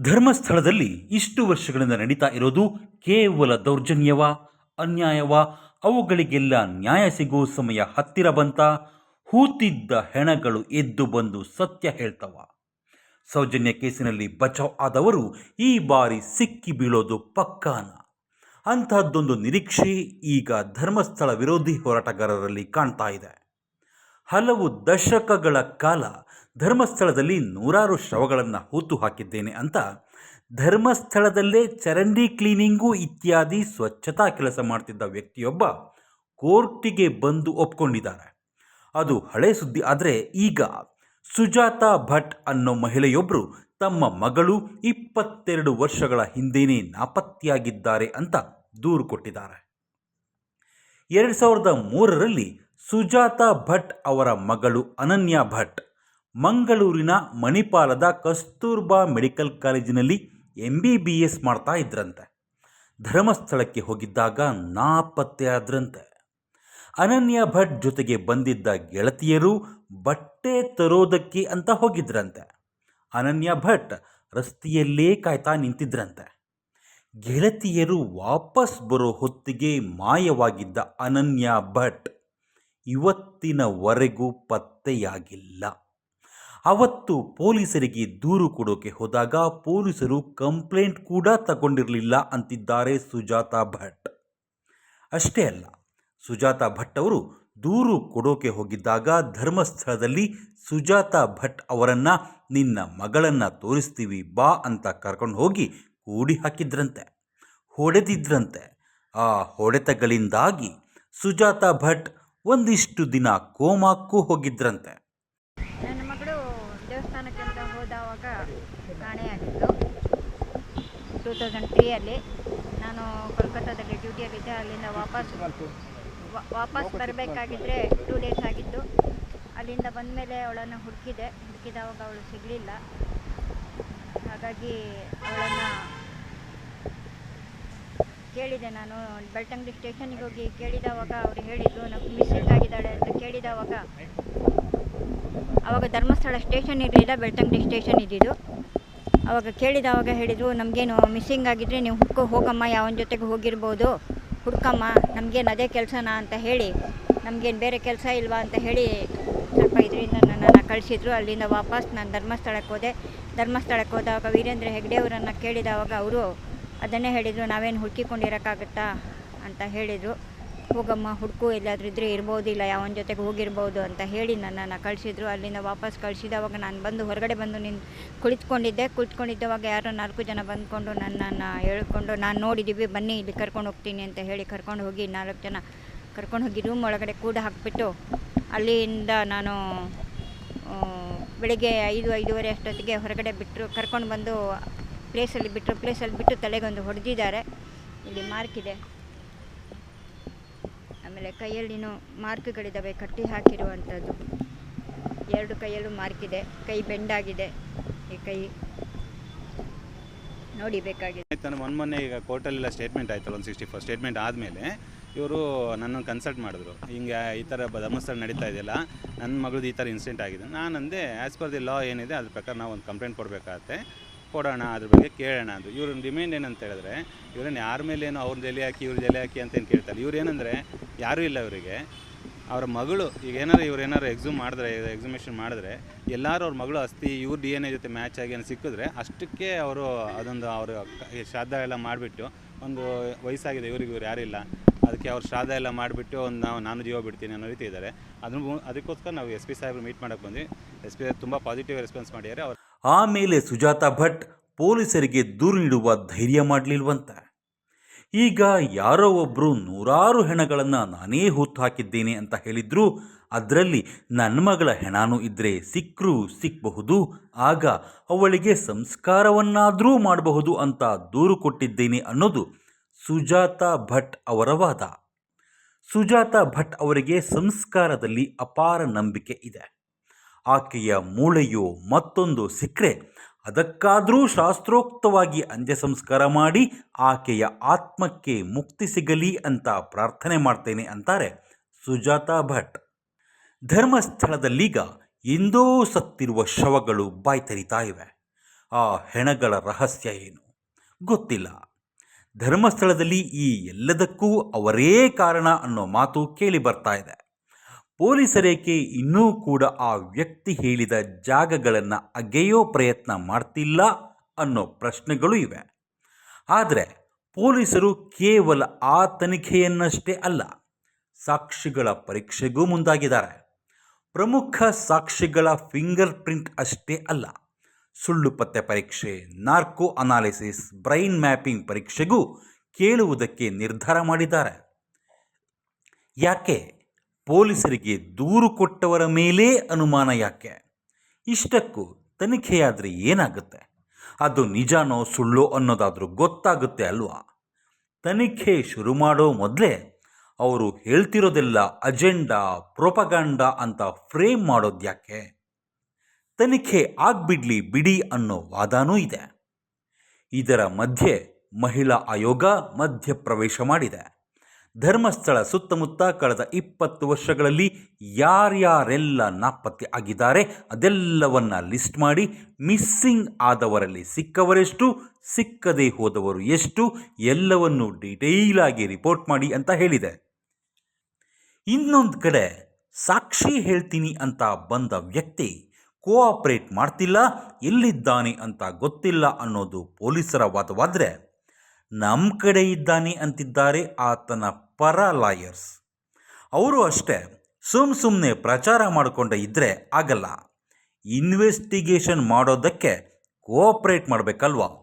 ಧರ್ಮಸ್ಥಳದಲ್ಲಿ ಇಷ್ಟು ವರ್ಷಗಳಿಂದ ನಡೀತಾ ಇರೋದು ಕೇವಲ ದೌರ್ಜನ್ಯವ, ಅನ್ಯಾಯವ? ಅವುಗಳಿಗೆಲ್ಲ ನ್ಯಾಯ ಸಿಗೋ ಸಮಯ ಹತ್ತಿರ ಬಂತ? ಹೂತಿದ್ದ ಹೆಣಗಳು ಎದ್ದು ಬಂದು ಸತ್ಯ ಹೇಳ್ತವ? ಸೌಜನ್ಯ ಕೇಸಿನಲ್ಲಿ ಬಚಾವ್ ಆದವರು ಈ ಬಾರಿ ಸಿಕ್ಕಿ ಬೀಳೋದು ಪಕ್ಕಾನ? ಅಂತಹದ್ದೊಂದು ನಿರೀಕ್ಷೆ ಈಗ ಧರ್ಮಸ್ಥಳ ವಿರೋಧಿ ಹೋರಾಟಗಾರರಲ್ಲಿ ಕಾಣ್ತಾ ಇದೆ. ಹಲವು ದಶಕಗಳ ಕಾಲ ಧರ್ಮಸ್ಥಳದಲ್ಲಿ ನೂರಾರು ಶವಗಳನ್ನು ಹೂತು ಹಾಕಿದ್ದೇನೆ ಅಂತ ಧರ್ಮಸ್ಥಳದಲ್ಲೇ ಚರಂಡಿ ಕ್ಲೀನಿಂಗು ಇತ್ಯಾದಿ ಸ್ವಚ್ಛತಾ ಕೆಲಸ ಮಾಡ್ತಿದ್ದ ವ್ಯಕ್ತಿಯೊಬ್ಬ ಕೋರ್ಟಿಗೆ ಬಂದು ಒಪ್ಕೊಂಡಿದ್ದಾರೆ. ಅದು ಹಳೆ ಸುದ್ದಿ ಆದರೆ ಈಗ ಸುಜಾತಾ ಭಟ್ ಅನ್ನೋ ಮಹಿಳೆಯೊಬ್ಬರು ತಮ್ಮ ಮಗಳು ಇಪ್ಪತ್ತೆರಡು ವರ್ಷಗಳ ಹಿಂದೆಯೇ ನಾಪತ್ತೆಯಾಗಿದ್ದಾರೆ ಅಂತ ದೂರು ಕೊಟ್ಟಿದ್ದಾರೆ. ಎರಡು ಸಾವಿರದ ಮೂರರಲ್ಲಿ ಸುಜಾತಾ ಭಟ್ ಅವರ ಮಗಳು ಅನನ್ಯ ಭಟ್, ಮಂಗಳೂರಿನ ಮಣಿಪಾಲದ ಕಸ್ತೂರ್ಬಾ ಮೆಡಿಕಲ್ ಕಾಲೇಜಿನಲ್ಲಿ ಎಂ ಬಿ ಬಿ ಎಸ್ ಮಾಡ್ತಾ ಇದ್ರಂತೆ. ಧರ್ಮಸ್ಥಳಕ್ಕೆ ಹೋಗಿದ್ದಾಗ ನಾಪತ್ತೆಯಾದ್ರಂತೆ ಅನನ್ಯ ಭಟ್ ಜೊತೆಗೆ ಬಂದಿದ್ದ ಗೆಳತಿಯರು ಬಟ್ಟೆ ತರೋದಕ್ಕೆ ಅಂತ ಹೋಗಿದ್ರಂತೆ. ಅನನ್ಯ ಭಟ್ ರಸ್ತೆಯಲ್ಲೇ ಕಾಯ್ತಾ ನಿಂತಿದ್ರಂತೆ. ಗೆಳತಿಯರು ವಾಪಸ್ ಬರೋ ಹೊತ್ತಿಗೆ ಮಾಯವಾಗಿದ್ದ ಅನನ್ಯ ಭಟ್ ಇವತ್ತಿನವರೆಗೂ ಪತ್ತೆಯಾಗಿಲ್ಲ. ಅವತ್ತು ಪೊಲೀಸರಿಗೆ ದೂರು ಕೊಡೋಕೆ ಹೋದಾಗ ಪೊಲೀಸರು ಕಂಪ್ಲೇಂಟ್ ಕೂಡ ತಗೊಂಡಿರಲಿಲ್ಲ ಅಂತಿದ್ದಾರೆ ಸುಜಾತಾ ಭಟ್. ಅಷ್ಟೇ ಅಲ್ಲ, ಸುಜಾತಾ ಭಟ್ ಅವರು ದೂರು ಕೊಡೋಕೆ ಹೋಗಿದ್ದಾಗ ಧರ್ಮಸ್ಥಳದಲ್ಲಿ ಸುಜಾತಾ ಭಟ್ ಅವರನ್ನು ನಿನ್ನ ಮಗಳನ್ನು ತೋರಿಸ್ತೀವಿ ಬಾ ಅಂತ ಕರ್ಕೊಂಡು ಹೋಗಿ ಕೂಡಿ ಹಾಕಿದ್ರಂತೆ. ಹೊಡೆದಿದ್ರಂತೆ. ಆ ಹೊಡೆತಗಳಿಂದಾಗಿ ಸುಜಾತಾ ಭಟ್ ಒಂದಿಷ್ಟು ದಿನ ಕೋಮಾಕ್ಕೂ ಹೋಗಿದ್ರಂತೆ. ನನ್ನ ಮಗಳು ದೇವಸ್ಥಾನಕ್ಕೆ ಅಂತ ಕಾಣೆಯಾಗಿತ್ತು ಟೂ ತೌಸಂಡ್ ತ್ರೀಯಲ್ಲಿ ನಾನು ಕೋಲ್ಕತ್ತಾದಲ್ಲಿ ಡ್ಯೂಟಿಯಲ್ಲಿದ್ದೆ. ಅಲ್ಲಿಂದ ವಾಪಸ್ ವಾಪಸ್ ಬರಬೇಕಾಗಿದ್ದರೆ ಟೂ ಡೇಸ್ ಆಗಿತ್ತು. ಅಲ್ಲಿಂದ ಬಂದ ಮೇಲೆ ಅವಳನ್ನು ಹುಡುಕಿದೆ. ಹುಡುಕಿದವಾಗ ಅವಳು ಸಿಗಲಿಲ್ಲ. ಹಾಗಾಗಿ ಅವಳನ್ನು ಕೇಳಿದೆ ನಾನು. ಬೆಳ್ತಂಗಡಿ ಸ್ಟೇಷನ್ಗೆ ಹೋಗಿ ಕೇಳಿದವಾಗ ಅವರು ಹೇಳಿದರು, ನಮ್ಗೆ ಮಿಸ್ಸಿಂಗ್ ಆಗಿದ್ದಾಳೆ ಅಂತ ಕೇಳಿದವಾಗ ಆವಾಗ ಧರ್ಮಸ್ಥಳ ಸ್ಟೇಷನ್ ಇರಲಿಲ್ಲ, ಬೆಳ್ತಂಗಡಿ ಸ್ಟೇಷನ್ ಇದ್ದಿದ್ದು. ಆವಾಗ ಕೇಳಿದವಾಗ ಹೇಳಿದರು, ನಮಗೇನು ಮಿಸ್ಸಿಂಗ್ ಆಗಿದ್ದರೆ ನೀವು ಹುಡ್ಕೋ, ಹೋಗಮ್ಮ, ಯಾವನ ಜೊತೆಗೆ ಹೋಗಿರ್ಬೋದು. ಹುಡ್ಕಮ್ಮ, ನಮಗೇನು ಅದೇ ಕೆಲಸನಾ ಅಂತ ಹೇಳಿ, ನಮಗೇನು ಬೇರೆ ಕೆಲಸ ಇಲ್ವಾ ಅಂತ ಹೇಳಿ ಸ್ವಲ್ಪ ಇದರಿಂದ ನನ್ನನ್ನು ಕಳಿಸಿದ್ರು. ಅಲ್ಲಿಂದ ವಾಪಸ್ ನಾನು ಧರ್ಮಸ್ಥಳಕ್ಕೆ ಹೋದೆ. ಧರ್ಮಸ್ಥಳಕ್ಕೆ ಹೋದಾಗ ವೀರೇಂದ್ರ ಹೆಗ್ಡೆಯವರನ್ನು ಕೇಳಿದವಾಗ ಅವರು ಅದನ್ನೇ ಹೇಳಿದರು, ನಾವೇನು ಹುಡುಕಿಕೊಂಡಿರೋಕ್ಕಾಗತ್ತಾ? ಅಂತ ಹೇಳಿದರು. ಹೋಗಮ್ಮ, ಹುಡುಕು ಎಲ್ಲಾದರೂ ಇದ್ದರೆ ಇರ್ಬೋದಿಲ್ಲ ಯಾವನ ಜೊತೆಗೆ ಹೋಗಿರ್ಬೋದು ಅಂತ ಹೇಳಿ ನನ್ನನ್ನು ಕಳಿಸಿದ್ರು. ಅಲ್ಲಿಂದ ವಾಪಸ್ ಕಳಿಸಿದವಾಗ ನಾನು ಬಂದು ಹೊರಗಡೆ ಬಂದು ನಿನ್ನ ಕುಳಿತುಕೊಂಡಿದ್ದೆ. ಕುಳಿತುಕೊಂಡಿದ್ದವಾಗ ಯಾರೋ ನಾಲ್ಕು ಜನ ಬಂದ್ಕೊಂಡು ನನ್ನನ್ನು ಹೇಳ್ಕೊಂಡು, ನಾನು ನೋಡಿದ್ದೀವಿ ಬನ್ನಿ, ಇಲ್ಲಿ ಕರ್ಕೊಂಡು ಹೋಗ್ತೀನಿ ಅಂತ ಹೇಳಿ ಕರ್ಕೊಂಡು ಹೋಗಿ ನಾಲ್ಕು ಜನ ಕರ್ಕೊಂಡು ಹೋಗಿ ರೂಮ್ ಒಳಗಡೆ ಕೂಡ ಹಾಕಿಬಿಟ್ಟು, ಅಲ್ಲಿಂದ ನಾನು ಬೆಳಿಗ್ಗೆ ಐದು, ಐದೂವರೆ ಅಷ್ಟೊತ್ತಿಗೆ ಹೊರಗಡೆ ಬಿಟ್ಟರು ಕರ್ಕೊಂಡು ಬಂದು ಪ್ಲೇಸಲ್ಲಿ ಬಿಟ್ಟರು ಪ್ಲೇಸಲ್ಲಿ ಬಿಟ್ಟು ತಲೆಗೊಂದು ಹೊಡೆದಿದ್ದಾರೆ. ಇಲ್ಲಿ ಮಾರ್ಕ್ ಇದೆ. ಆಮೇಲೆ ಕೈಯಲ್ಲಿನೂ ಮಾರ್ಕ್ಗಳಿದ್ದಾವೆ ಕಟ್ಟಿ ಹಾಕಿರುವಂಥದ್ದು. ಎರಡು ಕೈಯಲ್ಲೂ ಮಾರ್ಕ್ ಇದೆ. ಕೈ ಬೆಂಡಾಗಿದೆ. ಈ ಕೈ ನೋಡಿ ಬೇಕಾಗಿದೆ. ಆಯ್ತು ಮೊನ್ನೆ ಮೊನ್ನೆ ಈಗ ಕೋರ್ಟಲ್ಲೆಲ್ಲ ಸ್ಟೇಟ್ಮೆಂಟ್ ಆಯ್ತಲ್ಲ, ಒಂದು ಸಿಕ್ಸ್ಟಿ ಫೋರ್ ಸ್ಟೇಟ್ಮೆಂಟ್ ಆದಮೇಲೆ ಇವರು ನನ್ನನ್ನು ಕನ್ಸಲ್ಟ್ ಮಾಡಿದ್ರು. ಹಿಂಗೆ ಈ ಥರ ಧರ್ಮಸ್ಥಳ ನಡೀತಾ ಇದೆಯಲ್ಲ, ನನ್ನ ಮಗಳದ್ದು ಈ ಥರ ಇನ್ಸಿಡೆಂಟ್ ಆಗಿದೆ. ನಾನು ಅಂದೆ ಆ್ಯಸ್ ಪರ್ ದಿ ಲಾ ಏನಿದೆ, ಅದ್ರ ಪ್ರಕಾರ ನಾವು ಒಂದು ಕಂಪ್ಲೇಂಟ್ ಕೊಡಬೇಕಾಗತ್ತೆ. ಕೊಡೋಣ, ಅದ್ರ ಬಗ್ಗೆ ಕೇಳೋಣ ಅದು ಇವ್ರನ್ನ ಡಿಮ್ಯಾಂಡ್ ಏನಂತ ಹೇಳಿದ್ರೆ, ಇವ್ರನ್ನ ಯಾರ ಮೇಲೇನು ಅವ್ರ ಜಲೆ ಹಾಕಿ, ಇವ್ರ ಜಲೆ ಹಾಕಿ ಅಂತ ಏನು ಕೇಳ್ತಾರೆ ಇವ್ರು ಏನಂದರೆ, ಯಾರೂ ಇಲ್ಲ ಇವರಿಗೆ. ಅವ್ರ ಮಗಳು, ಈಗ ಏನಾದ್ರು ಇವ್ರು ಏನಾರು ಎಕ್ಸಾಮ್ ಮಾಡಿದ್ರೆ ಎಕ್ಸಿಮಿಷನ್ ಮಾಡಿದ್ರೆ, ಎಲ್ಲರೂ ಅವ್ರ ಮಗಳು ಅಸ್ತಿ ಇವ್ರ ಡಿ ಎನ್ ಎ ಜೊತೆ ಮ್ಯಾಚ್ ಆಗಿ ಏನು ಸಿಕ್ಕಿದ್ರೆ, ಅಷ್ಟಕ್ಕೆ ಅವರು ಅದೊಂದು ಅವರು ಶ್ರಾದ್ದ ಎಲ್ಲ ಮಾಡಿಬಿಟ್ಟು, ಒಂದು ವಯಸ್ಸಾಗಿದೆ, ಇವ್ರಿಗೆ ಇವ್ರು ಯಾರಿಲ್ಲ ಅದಕ್ಕೆ ಅವ್ರು ಶ್ರಾದ್ದ ಎಲ್ಲ ಮಾಡಿಬಿಟ್ಟು ಒಂದು ನಾವು, ನಾನು ಜೀವ ಬಿಡ್ತೀನಿ ಅನ್ನೋ ರೀತಿ ಇದ್ದಾರೆ. ಅದನ್ನು ಅದಕ್ಕೋಸ್ಕರ ನಾವು ಎಸ್ ಪಿ ಸಾಹೇಬ್ರು ಮೀಟ್ ಮಾಡೋಕ್ಕೆ ಬಂದ್ವಿ. ಎಸ್ ಪಿ ತುಂಬ ಪಾಸಿಟಿವ್ ರೆಸ್ಪಾನ್ಸ್ ಮಾಡಿದ್ದಾರೆ. ಅವ್ರು ಆಮೇಲೆ ಸುಜಾತಾ ಭಟ್ ಪೊಲೀಸರಿಗೆ ದೂರು ನೀಡುವ ಧೈರ್ಯ ಮಾಡಲಿಲ್ವಂತ. ಈಗ ಯಾರೋ ಒಬ್ಬರು ನೂರಾರು ಹೆಣಗಳನ್ನು ನಾನೇ ಹೊತ್ತು ಹಾಕಿದ್ದೇನೆ ಅಂತ ಹೇಳಿದ್ರು ಅದರಲ್ಲಿ ನನ್ನ ಮಗಳ ಹೆಣಾನು ಇದ್ದರೆ ಸಿಕ್ಕರೂ ಸಿಕ್ಕಬಹುದು ಆಗ ಅವಳಿಗೆ ಸಂಸ್ಕಾರವನ್ನಾದರೂ ಮಾಡಬಹುದು ಅಂತ ದೂರು ಕೊಟ್ಟಿದ್ದೇನೆ ಅನ್ನೋದು ಸುಜಾತಾ ಭಟ್ ಅವರ ವಾದ. ಸುಜಾತಾ ಭಟ್ ಅವರಿಗೆ ಸಂಸ್ಕಾರದಲ್ಲಿ ಅಪಾರ ನಂಬಿಕೆ ಇದೆ. ಆಕೆಯ ಮೂಳೆಯು ಮತ್ತೊಂದು ಸಿಕ್ಕರೆ. ಅದಕ್ಕಾದರೂ ಶಾಸ್ತ್ರೋಕ್ತವಾಗಿ ಅಂತ್ಯ ಸಂಸ್ಕಾರ ಮಾಡಿ ಆಕೆಯ ಆತ್ಮಕ್ಕೆ ಮುಕ್ತಿ ಸಿಗಲಿ ಅಂತ ಪ್ರಾರ್ಥನೆ ಮಾಡ್ತೇನೆ ಅಂತಾರೆ ಸುಜಾತಾ ಭಟ್. ಧರ್ಮಸ್ಥಳದಲ್ಲೀಗ ಎಂದೋ ಸತ್ತಿರುವ ಶವಗಳು ಬಾಯ್ತರಿತಾ ಇವೆ. ಆ ಹೆಣಗಳ ರಹಸ್ಯ ಏನು? ಗೊತ್ತಿಲ್ಲ. ಧರ್ಮಸ್ಥಳದಲ್ಲಿ ಈ ಎಲ್ಲದಕ್ಕೂ ಅವರೇ ಕಾರಣ ಅನ್ನೋ ಮಾತು ಕೇಳಿ ಬರ್ತಾ ಇದೆ. ಪೊಲೀಸರೇಕೆ ಇನ್ನೂ ಕೂಡ ಆ ವ್ಯಕ್ತಿ ಹೇಳಿದ ಜಾಗಗಳನ್ನು ಅಗೆಯೋ ಪ್ರಯತ್ನ ಮಾಡ್ತಿಲ್ಲ ಅನ್ನೋ ಪ್ರಶ್ನೆಗಳು ಇವೆ. ಆದರೆ ಪೊಲೀಸರು ಕೇವಲ ಆ ತನಿಖೆಯನ್ನಷ್ಟೇ ಅಲ್ಲ, ಸಾಕ್ಷಿಗಳ ಪರೀಕ್ಷೆಗೂ ಮುಂದಾಗಿದ್ದಾರೆ. ಪ್ರಮುಖ ಸಾಕ್ಷಿಗಳ ಫಿಂಗರ್ ಪ್ರಿಂಟ್ ಅಷ್ಟೇ ಅಲ್ಲ, ಸುಳ್ಳು ಪತ್ತೆ ಪರೀಕ್ಷೆ, ನಾರ್ಕೋ ಅನಾಲಿಸಿಸ್, ಬ್ರೈನ್ ಮ್ಯಾಪಿಂಗ್ ಪರೀಕ್ಷೆಗೂ ಕೇಳುವುದಕ್ಕೆ ನಿರ್ಧಾರ ಮಾಡಿದ್ದಾರೆ. ಯಾಕೆ? ಪೊಲೀಸರಿಗೆ ದೂರು ಕೊಟ್ಟವರ ಮೇಲೇ ಅನುಮಾನ ಯಾಕೆ? ಇಷ್ಟಕ್ಕೂ ತನಿಖೆಯಾದರೆ ಏನಾಗುತ್ತೆ? ಅದು ನಿಜಾನೋ ಸುಳ್ಳೋ ಅನ್ನೋದಾದರೂ ಗೊತ್ತಾಗುತ್ತೆ ಅಲ್ವಾ? ತನಿಖೆ ಶುರು ಮಾಡೋ ಮೊದಲೇ ಅವರು ಹೇಳ್ತಿರೋದೆಲ್ಲ ಅಜೆಂಡಾ, ಪ್ರೊಪಗಾಂಡ ಅಂತ ಫ್ರೇಮ್ ಮಾಡೋದು ಯಾಕೆ? ತನಿಖೆ ಆಗ್ಬಿಡ್ಲಿ ಬಿಡಿ ಅನ್ನೋ ವಾದನೂ ಇದೆ. ಇದರ ಮಧ್ಯೆ ಮಹಿಳಾ ಆಯೋಗ ಮಧ್ಯಪ್ರವೇಶ ಮಾಡಿದೆ. ಧರ್ಮಸ್ಥಳ ಸುತ್ತಮುತ್ತ ಕಳೆದ ಇಪ್ಪತ್ತು ವರ್ಷಗಳಲ್ಲಿ ಯಾರ್ಯಾರೆಲ್ಲ ನಾಪತ್ತೆ ಆಗಿದ್ದಾರೆ ಅದೆಲ್ಲವನ್ನ ಲಿಸ್ಟ್ ಮಾಡಿ ಮಿಸ್ಸಿಂಗ್ ಆದವರಲ್ಲಿ ಸಿಕ್ಕವರೆಷ್ಟು, ಸಿಕ್ಕದೇ ಹೋದವರು ಎಷ್ಟು, ಎಲ್ಲವನ್ನು ಡೀಟೇಲ್ ಆಗಿ ರಿಪೋರ್ಟ್ ಮಾಡಿ ಅಂತ ಹೇಳಿದೆ. ಇನ್ನೊಂದು ಕಡೆ ಸಾಕ್ಷಿ ಹೇಳ್ತೀನಿ ಅಂತ ಬಂದ ವ್ಯಕ್ತಿ ಕೋಆಪರೇಟ್ ಮಾಡ್ತಿಲ್ಲ, ಎಲ್ಲಿದ್ದಾನೆ ಅಂತ ಗೊತ್ತಿಲ್ಲ ಅನ್ನೋದು ಪೊಲೀಸರ ವಾದವಾದರೆ ನಮ್ಮ ಕಡೆ ಇದ್ದಾನೆ ಅಂತಿದ್ದಾರೆ ಆತನ ಪರ ಲಾಯರ್ಸ್ ಅವರು ಅಷ್ಟೇ, ಸುಮ್ ಸುಮ್ಮನೆ ಪ್ರಚಾರ ಮಾಡಿಕೊಂಡ ಇದ್ದರೆ ಆಗಲ್ಲ. ಇನ್ವೆಸ್ಟಿಗೇಷನ್ ಮಾಡೋದಕ್ಕೆ ಕೋಆಪ್ರೇಟ್ ಮಾಡಬೇಕಲ್ವಾ?